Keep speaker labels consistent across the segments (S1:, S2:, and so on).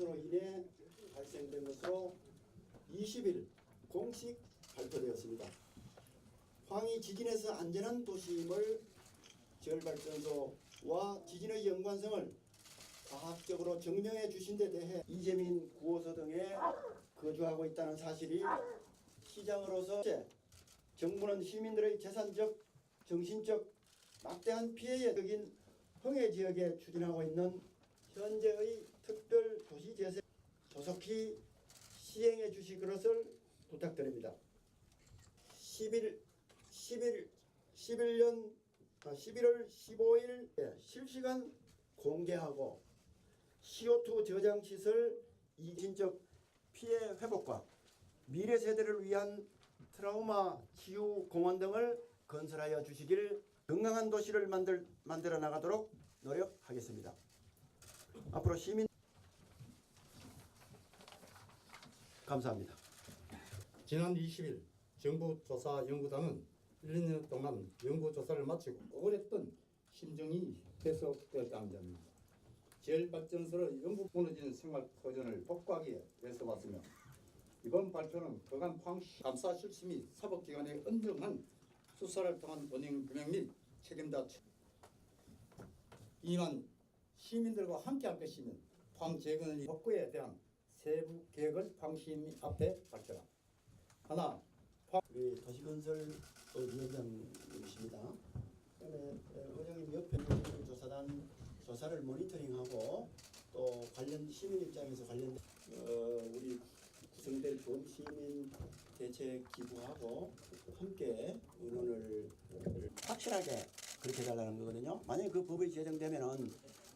S1: 침수로 인해 발생된 것으로 20일 공식 발표되었습니다. 황이 지진에서 안전한 도시임을 지열발전소와 지진의 연관성을 과학적으로 증명해 주신 데 대해 이재민 구호소 등에 거주하고 있다는 사실이 시장으로서 정부는 시민들의 재산적, 정신적 막대한 피해에 적인 홍해 지역에 추진하고 있는 현재의 특별 도시 조속히 시행해 주실 것을 부탁드립니다. 11 11 11년 아, 11월 15일 에 실시간 공개하고 CO2 저장 시설 이진적 피해 회복과 미래 세대를 위한 트라우마 치유 공원 등을 건설하여 주시길 건강한 도시를 만들 만들어 나가도록 노력하겠습니다. 앞으로 시민 감사합니다.
S2: 지난 20일 정부 조사 연구단은 1, 2년 동안 연구 조사를 마치고 억울했던 심정이 해소되었다는 점입니다. 제일 발전소의 연구 무너지는 생활 터전을 복구하기 위해서 왔으며 이번 발표는 그간 황시 감사 실심이 사법기관의 엄정한 수사를 통한 원인 규명 및 책임다 이만 시민들과 함께할 것이면 황재건의 복구에 대한 세부 계획을 황시민 앞에 밝혀라. 하나,
S1: 우리 도시건설 위원장님이십니다. 의장님 옆에 조사단 조사를 모니터링하고 또 관련 시민 입장에서 관련 어, 우리 구성될 좋은 시민 대책 기부하고 함께 의논을 확실하게 그렇게 해달라는 거거든요. 만약에 그 법이 제정되면은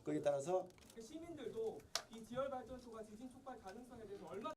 S1: 거기에 따라서
S3: 시민들도 이 지열 발전소가 지진 촉발 가능성에 대해서 얼마